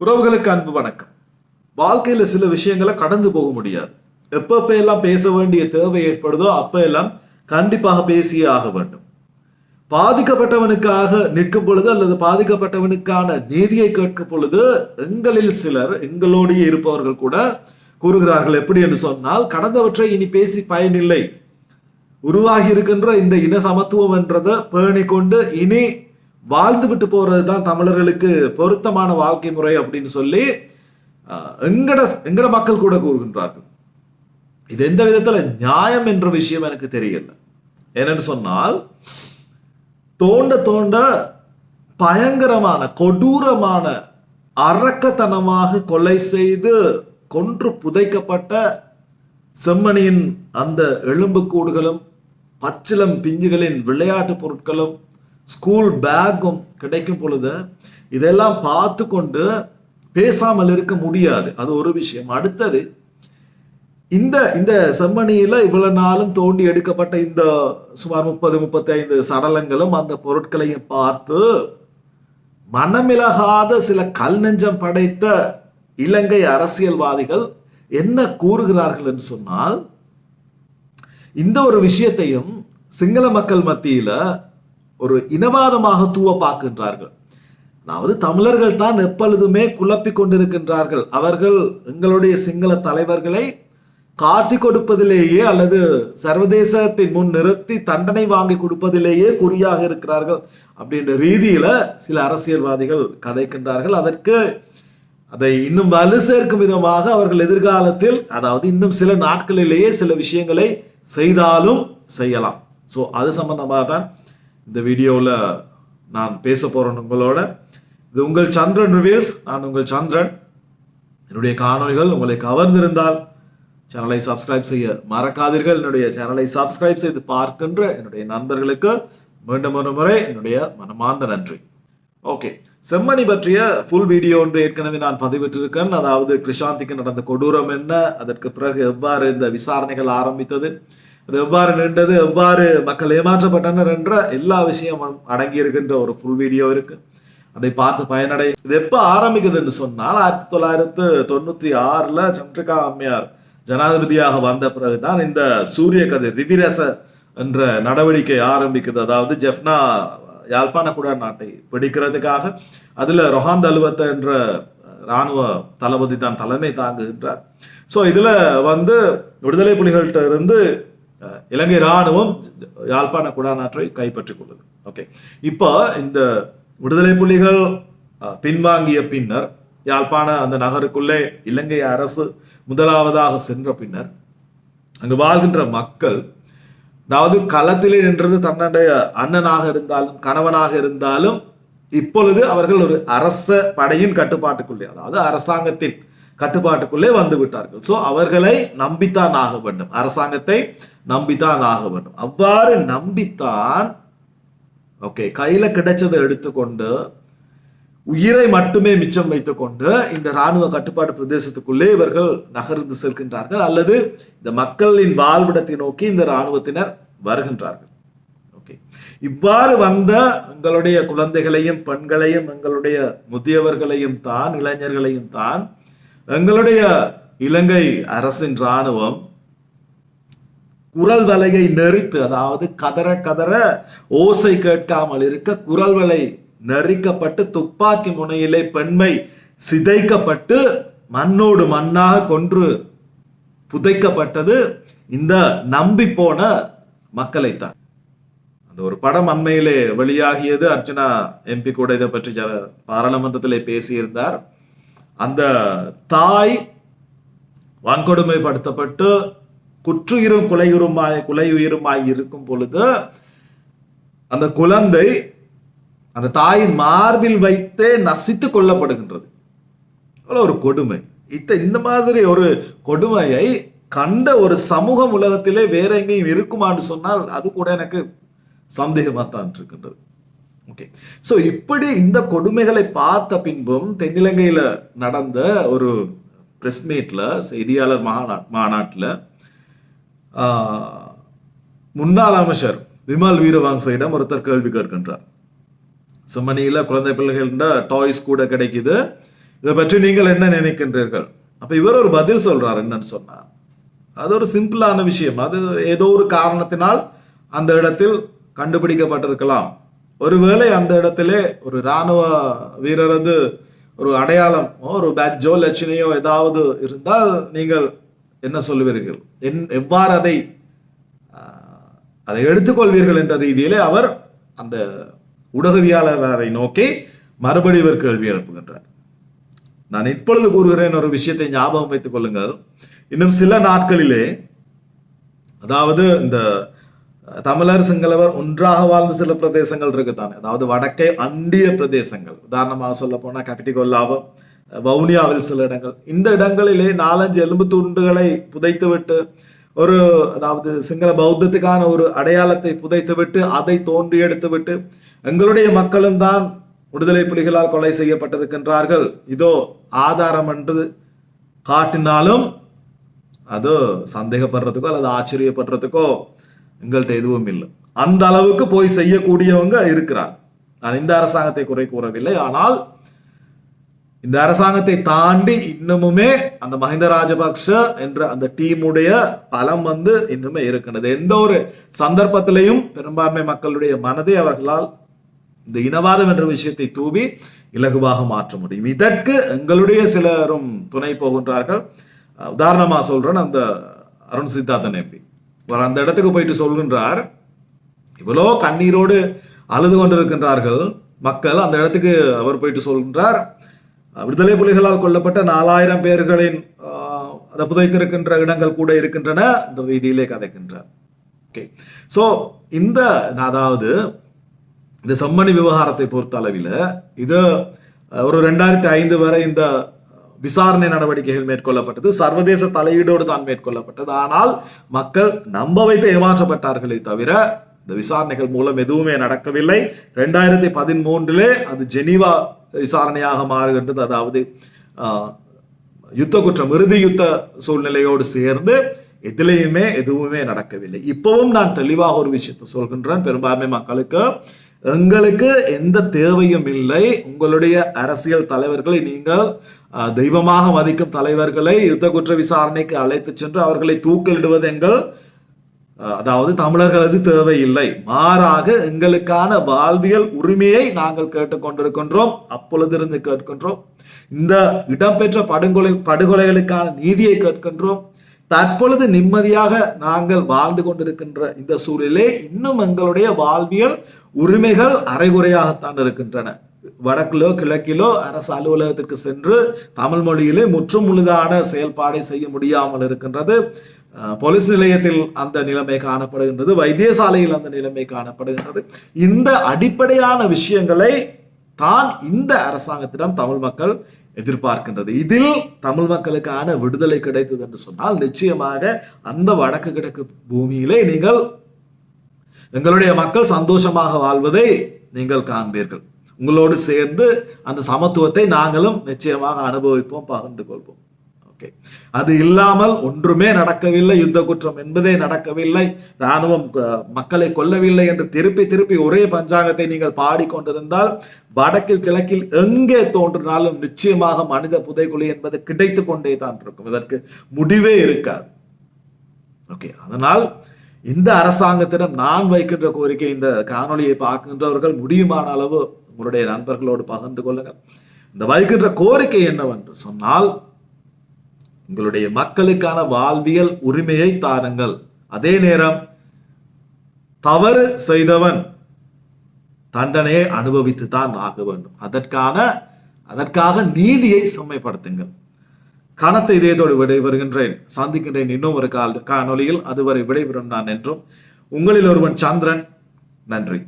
உறவுகளுக்கு அன்பு வணக்கம். வாழ்க்கையில சில விஷயங்களை கடந்து போக முடியாது. எப்பப்ப எல்லாம் பேச வேண்டிய தேவை ஏற்படுதோ அப்ப எல்லாம் கண்டிப்பாக பேசியே ஆக வேண்டும். பாதிக்கப்பட்டவனுக்காக நிற்கும் பொழுது அல்லது பாதிக்கப்பட்டவனுக்கான நீதியை கேட்கும் பொழுது எங்களில் சிலர் எங்களோடையே இருப்பவர்கள் கூட கூறுகிறார்கள் எப்படி? என்று சொன்னால் கடந்தவற்றை இனி பேசி பயனில்லை. உருவாகி இருக்கின்ற இந்த இன சமத்துவம் என்றதை பேணி கொண்டு இனி வாழ்ந்து விட்டு போறது தான் தமிழர்களுக்கு பொருத்தமான வாழ்க்கை முறை அப்படின்னு சொல்லி எங்கட எங்கட மக்கள் கூட கூறுகின்றார்கள். இது எந்த விதத்துல நியாயம் என்ற விஷயம் எனக்கு தெரியல. என்னன்னு சொன்னால் தோண்ட தோண்ட பயங்கரமான கொடூரமான அரக்கத்தனமாக கொலை செய்து கொன்று புதைக்கப்பட்ட செம்மணியின் அந்த எலும்புக்கூடுகளும் பச்சிலம் பிஞ்சுகளின் விளையாட்டு பொருட்களும் ஸ்கூல் பேக்கும் கிடைக்கும் பொழுது இதெல்லாம் பார்த்து கொண்டு பேசாமல் இருக்க முடியாது. அது ஒரு விஷயம். அடுத்தது இந்த இந்த செம்மணியில இவ்வளவு நாளும் தோண்டி எடுக்கப்பட்ட இந்த சுமார் முப்பது முப்பத்தி ஐந்து சடலங்களும் அந்த பொருட்களையும் பார்த்து மனமிலகாத சில கல் நெஞ்சம் படைத்த இலங்கை அரசியல்வாதிகள் என்ன கூறுகிறார்கள் என்று சொன்னால் இந்த ஒரு விஷயத்தையும் சிங்கள மக்கள் மத்தியில ஒரு இனவாதமாக தூவ பார்க்கின்றார்கள். அதாவது தமிழர்கள் தான் எப்பொழுதுமே குழப்பிக் கொண்டிருக்கின்றார்கள். அவர்கள் எங்களுடைய சிங்கள தலைவர்களை காட்டி கொடுப்பதிலேயே அல்லது சர்வதேசத்தின் முன் நிறுத்தி தண்டனை வாங்கி கொடுப்பதிலேயே குறியாக இருக்கிறார்கள் அப்படின்ற ரீதியில சில அரசியல்வாதிகள் கதைக்கின்றார்கள். அதற்கு அதை இன்னும் வலு சேர்க்கும் விதமாக அவர்கள் எதிர்காலத்தில் அதாவது இன்னும் சில நாட்களிலேயே சில விஷயங்களை செய்தாலும் செய்யலாம். ஸோ அது சம்பந்தமாக தான் இந்த வீடியோவில் நான் பேச போகிறேன் உங்களோட. இது உங்கள் சந்திரன் ரிவீல்ஸ் நான் உங்கள் சந்திரன். என்னுடைய காணொளிகள் உங்களை கவர்ந்திருந்தால் சேனலை சப்ஸ்கிரைப் செய்ய மறக்காதீர்கள். என்னுடைய சேனலை சப்ஸ்கிரைப் செய்து பார்க்கின்ற என்னுடைய நண்பர்களுக்கு மீண்டும் ஒரு முறை என்னுடைய மனமார்ந்த நன்றி. ஓகே செம்மணி பற்றிய ஃபுல் வீடியோ ஒன்று ஏற்கனவே நான் பதிவிட்டிருக்கேன். அதாவது கிருஷாந்திக்கு நடந்த கொடூரம் என்ன? அதற்கு பிறகு எவ்வாறு இந்த விசாரணைகள் ஆரம்பித்தது? அது எவ்வாறு நின்றது எவ்வாறு மக்கள் ஏமாற்றப்பட்டனர் என்ற எல்லா விஷயமும் அடங்கி இருக்கின்ற ஒரு ஃபுல் வீடியோ இருக்கு. அதை பார்த்து பயனடை. இது எப்போ ஆரம்பிக்குதுன்னு சொன்னால் ஆயிரத்தி தொள்ளாயிரத்து தொண்ணூத்தி ஆறுல சந்திரிகா அம்மையார் ஜனாதிபதியாக வந்த பிறகுதான் இந்த சூரிய கதிர் ரிவிரச என்ற நடவடிக்கை ஆரம்பிக்குது. அதாவது ஜெஃப்னா யாழ்ப்பாண குடா நாட்டை பிடிக்கிறதுக்காக அதுல ரொஹான் தலுவத்த என்ற ராணுவ தளபதி தான் தலைமை தாங்குகின்றார். ஸோ இதுல வந்து விடுதலை புலிகள்கிட்ட இருந்து இலங்கை ராணுவம் யாழ்ப்பாண குடாநாற்றை கைப்பற்றிக் கொள்ளுது ஓகே இப்போ இந்த விடுதலை புலிகள் பின்வாங்கிய பின்னர் யாழ்ப்பாண அந்த நகருக்குள்ளே இலங்கை அரசு முதலாவதாக சென்ற பின்னர் அங்கு வாழ்கின்ற மக்கள் அதாவது களத்திலே நின்றது தன்னுடைய அண்ணனாக இருந்தாலும் கணவனாக இருந்தாலும் இப்பொழுது அவர்கள் ஒரு அரச படையின் கட்டுப்பாட்டுக்குள்ளே அதாவது அரசாங்கத்தின் கட்டுப்பாட்டுக்குள்ளே வந்து விட்டார்கள். சோ அவர்களை நம்பித்தான் ஆக வேண்டும். அரசாங்கத்தை நம்பித்தான் ஆக வேண்டும். அவ்வாறு நம்பித்தான் ஓகே கையில கிடைச்சதை எடுத்துக்கொண்டு உயிரை மட்டுமே மிச்சம் வைத்துக்கொண்டு இந்த ராணுவ கட்டுப்பாட்டு பிரதேசத்துக்குள்ளே இவர்கள் நகர்ந்து செல்கின்றார்கள். அல்லது இந்த மக்களின் வாழ்விடத்தை நோக்கி இந்த ராணுவத்தினர் வருகின்றார்கள். ஓகே இவ்வாறு வந்த எங்களுடைய குழந்தைகளையும் பெண்களையும் எங்களுடைய முதியவர்களையும் தான் இளைஞர்களையும் தான் எங்களுடைய இலங்கை அரசின் ராணுவம் குரல் வலையை நெறித்து அதாவது கதற கதற ஓசை கேட்காமல் இருக்க குரல் வலை நெறிக்கப்பட்டு துப்பாக்கி முனையிலே பெண்மை சிதைக்கப்பட்டு மண்ணோடு மண்ணாக கொன்று புதைக்கப்பட்டது இந்த நம்பி போன மக்களைத்தான். அந்த ஒரு படம் அண்மையிலே வெளியாகியது. அர்ஜுனா எம்பி கூட இதை பற்றி பாராளுமன்றத்திலே பேசியிருந்தார். அந்த தாய் வன்கொடுமைப்படுத்தப்பட்டு குற்றுயிரும் குலையுருமாய் குலையுயிருமாய் இருக்கும் பொழுது அந்த குழந்தை அந்த தாயின் மார்பில் வைத்தே நசித்து கொல்லப்படுகின்றது. அவ்வளோ ஒரு கொடுமை. இத்த இந்த மாதிரி ஒரு கொடுமையை கண்ட ஒரு சமூகம் உலகத்திலே வேற எங்கேயும் இருக்குமான்னு சொன்னால் அது கூட எனக்கு சந்தேகமாக தான் இருக்கின்றது. ஓகே ஸோ இப்படி இந்த கொடுமைகளை பார்த்த பின்பும் தென்னிலங்கையில் நடந்த ஒரு பிரஸ் மீட்டில் செய்தியாளர் மாநா மாநாட்டில் முன்னாள் அமைச்சர் விமல் வீரவாங்சையிடம் ஒருத்தர் கேள்வி கேட்கின்றார். சிம்மணியில் குழந்தை பிள்ளைகள டாய்ஸ் கூட கிடைக்குது. இதை பற்றி நீங்கள் என்ன நினைக்கின்றீர்கள்? அப்போ இவர் ஒரு பதில் சொல்கிறார் என்னன்னு சொன்னா. அது ஒரு சிம்பிளான விஷயம். அது ஏதோ ஒரு காரணத்தினால் அந்த இடத்தில் கண்டுபிடிக்கப்பட்டிருக்கலாம். ஒருவேளை அந்த இடத்திலே ஒரு இராணுவ வீரரது ஒரு அடையாளம் ஒரு பேட்ஜோ லட்சணையோ ஏதாவது இருந்தால் நீங்கள் என்ன சொல்லுவீர்கள்? என் எவ்வாறு அதை அதை எடுத்துக்கொள்வீர்கள் என்ற ரீதியிலே அவர் அந்த ஊடகவியாளரை நோக்கி மறுபடி இவர் கேள்வி எழுப்புகின்றார். நான் இப்பொழுது கூறுகிறேன் ஒரு விஷயத்தை ஞாபகம் வைத்துக் கொள்ளுங்கள். இன்னும் சில நாட்களிலே அதாவது இந்த தமிழர் சிங்களவர் ஒன்றாக வாழ்ந்த சில பிரதேசங்கள் இருக்குதானே? அதாவது வடக்கே அண்டிய பிரதேசங்கள். உதாரணமாக சொல்ல போனால் கபிட்டிகொல்லாவும் வவுனியாவில் சில இடங்கள். இந்த இடங்களிலே நாலஞ்சு எலும்பு துண்டுகளை புதைத்துவிட்டு ஒரு அதாவது சிங்கள பௌத்தத்துக்கான ஒரு அடையாளத்தை புதைத்துவிட்டு அதை தோண்டி எடுத்துவிட்டு எங்களுடைய மக்களும் தான் விடுதலை புலிகளால் கொலை செய்யப்பட்டிருக்கின்றார்கள். இதோ ஆதாரம் என்று காட்டினாலும் அது சந்தேகப்படுறதுக்கோ அல்லது ஆச்சரியப்படுறதுக்கோ எங்கள்கிட்ட எதுவும் இல்லை. அந்த அளவுக்கு போய் செய்யக்கூடியவங்க இருக்கிறாங்க. நான் இந்த அரசாங்கத்தை குறை கூறவில்லை. ஆனால் இந்த அரசாங்கத்தை தாண்டி இன்னமுமே அந்த மஹிந்த ராஜபக்ஷ என்ற அந்த டீமுடைய பலம் வந்து இன்னுமே இருக்கின்றது. எந்த ஒரு சந்தர்ப்பத்திலையும் பெரும்பான்மை மக்களுடைய மனதை அவர்களால் இந்த இனவாதம் என்ற விஷயத்தை தூவி இலகுவாக மாற்ற முடியும். இதற்கு எங்களுடைய சிலரும் துணை போகின்றார்கள். உதாரணமாக உதாரணமா சொல்றேன். அந்த அருண் சித்தார்த்தன் எம்பி அவர் அந்த இடத்துக்கு போயிட்டு சொல்கின்றார் இவ்வளோ கண்ணீரோடு அழுது கொண்டிருக்கின்றார்கள் மக்கள். அந்த இடத்துக்கு அவர் போயிட்டு சொல்கின்றார் விடுதலை புலிகளால் கொல்லப்பட்ட நாலாயிரம் பேர்களின் அதை புதைத்திருக்கின்ற இடங்கள் கூட இருக்கின்றன என்ற ரீதியிலே கதைக்கின்றார். ஓகே ஸோ இந்த அதாவது இந்த செம்மணி விவகாரத்தை பொறுத்த அளவில் இது ஒரு ரெண்டாயிரத்தி ஐந்து வரை இந்த விசாரணை நடவடிக்கைகள் மேற்கொள்ளப்பட்டது. சர்வதேச தலையீடோடு தான் மேற்கொள்ளப்பட்டது. ஆனால் மக்கள் நம்ப வைத்து ஏமாற்றப்பட்டார்களே தவிர இந்த விசாரணைகள் மூலம் எதுவுமே நடக்கவில்லை. ரெண்டாயிரத்தி பதிமூன்றிலே அது ஜெனீவா விசாரணையாக மாறுகின்றது. அதாவது யுத்த குற்றம் இறுதி யுத்த சூழ்நிலையோடு சேர்ந்து எதிலையுமே எதுவுமே நடக்கவில்லை. இப்பவும் நான் தெளிவாக ஒரு விஷயத்தை சொல்கின்றேன். பெரும்பான்மை மக்களுக்கு எங்களுக்கு எந்த தேவையும் இல்லை. உங்களுடைய அரசியல் தலைவர்களை நீங்கள் தெய்வமாக மதிக்கும் தலைவர்களை யுத்த குற்ற விசாரணைக்கு அழைத்து சென்று அவர்களை தூக்கிலிடுவது எங்கள் அதாவது தமிழர்களது தேவையில்லை. மாறாக எங்களுக்கான வாழ்வியல் உரிமையை நாங்கள் கேட்டுக்கொண்டிருக்கின்றோம் அப்பொழுதிருந்து கேட்கின்றோம். இந்த இடம்பெற்ற படுகொலை படுகொலைகளுக்கான நீதியை கேட்கின்றோம். தற்பொழுது நிம்மதியாக நாங்கள் வாழ்ந்து கொண்டிருக்கின்ற இந்த சூழலே இன்னும் எங்களுடைய வாழ்வியல் உரிமைகள் அரைகுறையாகத்தான் இருக்கின்றன. வடக்கிலோ கிழக்கிலோ அரசு அலுவலகத்திற்கு சென்று தமிழ் மொழியிலே முற்றும் முழுதான செயல்பாடை செய்ய முடியாமல் இருக்கின்றது. அஹ், போலீஸ் நிலையத்தில் அந்த நிலைமை காணப்படுகின்றது. வைத்தியசாலையில் அந்த நிலைமை காணப்படுகின்றது. இந்த அடிப்படையான விஷயங்களை தான் இந்த அரசாங்கத்திடம் தமிழ் மக்கள் எதிர்பார்க்கின்றது. இதில் தமிழ் மக்களுக்கான விடுதலை கிடைத்தது என்று சொன்னால் நிச்சயமாக அந்த வடக்கு கிழக்கு பூமியிலே நீங்கள் எங்களுடைய மக்கள் சந்தோஷமாக வாழ்வதை நீங்கள் காண்பீர்கள். உங்களோடு சேர்ந்து அந்த சமத்துவத்தை நாங்களும் நிச்சயமாக அனுபவிப்போம் பகிர்ந்து கொள்வோம். ஓகே அது இல்லாமல் ஒன்றுமே நடக்கவில்லை. யுத்த குற்றம் என்பதே நடக்கவில்லை. ராணுவம் மக்களை கொல்லவில்லை என்று திருப்பி திருப்பி ஒரே பஞ்சாங்கத்தை நீங்கள் பாடிக்கொண்டிருந்தால் வடக்கில் கிழக்கில் எங்கே தோன்றினாலும் நிச்சயமாக மனித புதைக்குழி என்பது கிடைத்து கொண்டே தான் இருக்கும். இதற்கு முடிவே இருக்காது. ஓகே அதனால் இந்த அரசாங்கத்திடம் நான் வைக்கின்ற கோரிக்கை இந்த காணொலியை பார்க்கின்றவர்கள் முடியுமான அளவு உங்களுடைய நண்பர்களோடு பகிர்ந்து கொள்ளுங்கள். இந்த வைக்கின்ற கோரிக்கை என்னவென்று சொன்னால் உங்களுடைய மக்களுக்கான வாழ்வியல் உரிமையை தாருங்கள். அதே நேரம் தவறு செய்தவன் தண்டனையை அனுபவித்து தான் ஆக வேண்டும். அதற்கான அதற்காக நீதியை செம்மைப்படுத்துங்கள். கனத்த இதயத்தோடு விடைபெறுகின்றேன். சந்திக்கின்றேன் இன்னும் ஒரு கால் காணொலியில் அதுவரை விடைபெறும் நான் என்றும் உங்களில் ஒருவன் சந்திரன். நன்றி.